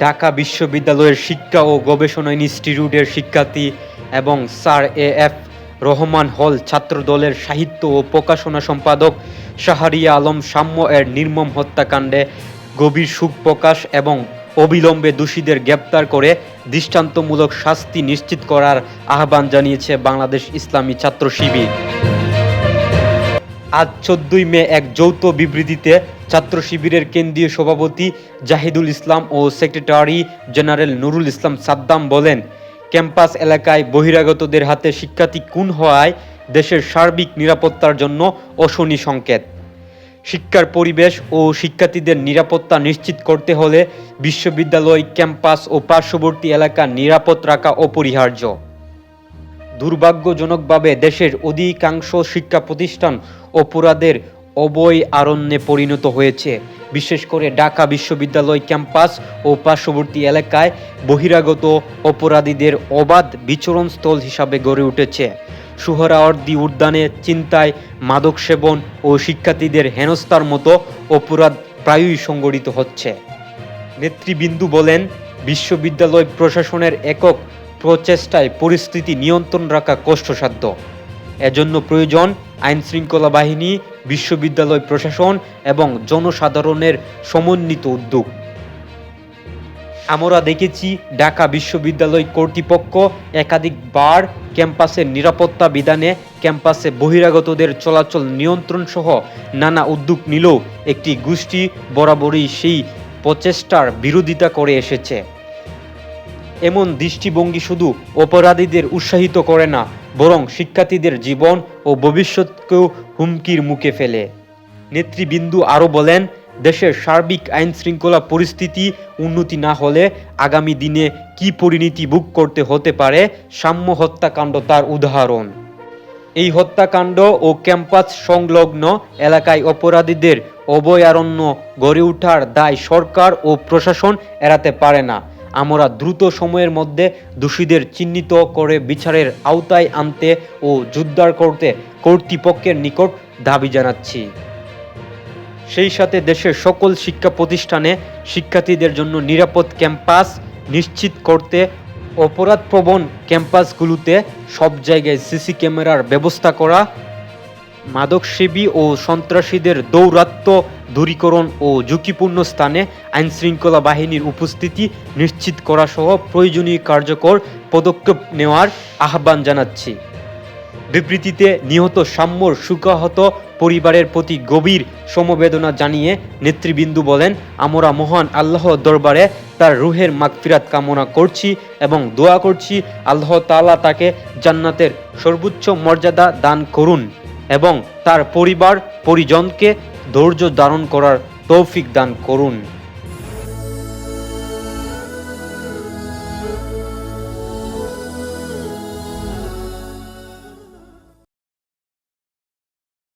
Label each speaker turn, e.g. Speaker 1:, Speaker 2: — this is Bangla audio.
Speaker 1: ঢাকা বিশ্ববিদ্যালয়ের শিক্ষা ও গবেষণা ইনস্টিটিউটের শিক্ষার্থী এবং স্যার এ এফ রহমান হল ছাত্রদলের সাহিত্য ও প্রকাশনা সম্পাদক শাহরিয়া আলম সাম্য এর নির্মম হত্যাকাণ্ডে গভীর সুখ প্রকাশ এবং অবিলম্বে দোষীদের গ্রেপ্তার করে দৃষ্টান্তমূলক শাস্তি নিশ্চিত করার আহ্বান জানিয়েছে বাংলাদেশ ইসলামী ছাত্র শিবির আজ চোদ্দই মে এক যৌথ বিবৃতিতে ছাত্র শিবিরের কেন্দ্রীয় সভাপতি জাহিদুল ইসলাম ও সেক্রেটারি জেনারেল নুরুল ইসলাম সাদ্দাম বলেন, ক্যাম্পাস এলাকায় বহিরাগতদের হাতে শিক্ষার্থী খুন হওয়ায় দেশের সার্বিক নিরাপত্তার জন্য অশনি সংকেত। শিক্ষার পরিবেশ ও শিক্ষার্থীদের নিরাপত্তা নিশ্চিত করতে হলে বিশ্ববিদ্যালয়, ক্যাম্পাস ও পার্শ্ববর্তী এলাকা নিরাপদ রাখা অপরিহার্য। দুর্ভাগ্যজনকভাবে দেশের অধিকাংশ শিক্ষা প্রতিষ্ঠান অপরাধের অবয় আরণ্যে পরিণত হয়েছে। বিশেষ করে ঢাকা বিশ্ববিদ্যালয় ক্যাম্পাস ও পার্শ্ববর্তী এলাকায় বহিরাগত অপরাধীদের অবাধ বিচরণস্থল হিসাবে গড়ে উঠেছে। সুহরাওয়ার্দী উদ্যানে চিন্তায় মাদক সেবন ও শিক্ষার্থীদের হেনস্থার মতো অপরাধ প্রায়ই সংগঠিত হচ্ছে। নেতৃবৃন্দু বলেন, বিশ্ববিদ্যালয় প্রশাসনের একক প্রচেষ্টায় পরিস্থিতি নিয়ন্ত্রণ রাখা কষ্টসাধ্য। এজন্য প্রয়োজন আইনশৃঙ্খলা বাহিনী, বিশ্ববিদ্যালয় প্রশাসন এবং জনসাধারণের সমন্বিত উদ্যোগ। আমরা দেখেছি ঢাকা বিশ্ববিদ্যালয় কর্তৃপক্ষ একাধিকবার ক্যাম্পাসের নিরাপত্তা বিধানে ক্যাম্পাসে বহিরাগতদের চলাচল নিয়ন্ত্রণ সহ নানা উদ্যোগ নিলেও একটি গোষ্ঠী বরাবরই সেই প্রচেষ্টার বিরোধিতা করে এসেছে। এমন দৃষ্টিভঙ্গি শুধু অপরাধীদের উৎসাহিত করে না, বরং শিক্ষার্থীদের জীবন ও ভবিষ্যৎকেও হুমকির মুখে ফেলে। নেতৃবৃন্দু আরও বলেন, দেশের সার্বিক আইন শৃঙ্খলা পরিস্থিতি উন্নতি না হলে আগামী দিনে কি পরিণতি ভোগ করতে হতে পারে সাম্য হত্যাকাণ্ড তার উদাহরণ। এই হত্যাকাণ্ড ও ক্যাম্পাস সংলগ্ন এলাকায় অপরাধীদের অভয়ারণ্য গড়ে ওঠার দায় সরকার ও প্রশাসন এড়াতে পারে না। আমরা দ্রুত সময়ের মধ্যে দোষীদের চিহ্নিত করে বিচারের আওতায় আনতে ও জোরদার করতে কর্তৃপক্ষের নিকট দাবি জানাচ্ছি। সেই সাথে দেশের সকল শিক্ষা প্রতিষ্ঠানে শিক্ষার্থীদের জন্য নিরাপদ ক্যাম্পাস নিশ্চিত করতে অপরাধপ্রবণ ক্যাম্পাসগুলোতে সব জায়গায় সিসি ক্যামেরার ব্যবস্থা করা মাদকসেবী ও সন্ত্রাসীদের দৌরাত্ম্য, দূরীকরণ ও ঝুঁকিপূর্ণ স্থানে আইনশৃঙ্খলা বাহিনীর উপস্থিতি নিশ্চিত করা সহ প্রয়োজনীয় কার্যকর পদক্ষেপ নেওয়ার আহ্বান জানাচ্ছি। বিবৃতিতে নিহত সাম্যর সুখাহত পরিবারের প্রতি গভীর সমবেদনা জানিয়ে নেতৃবৃন্দু বলেন, আমরা মহান আল্লাহ দরবারে তার রুহের মাগফিরাত কামনা করছি এবং দোয়া করছি আল্লাহ তালা তাকে জান্নাতের সর্বোচ্চ মর্যাদা দান করুন। এবং তার পরিবার পরিজনকে ধৈর্য ধারণ করার তৌফিক দান করুন।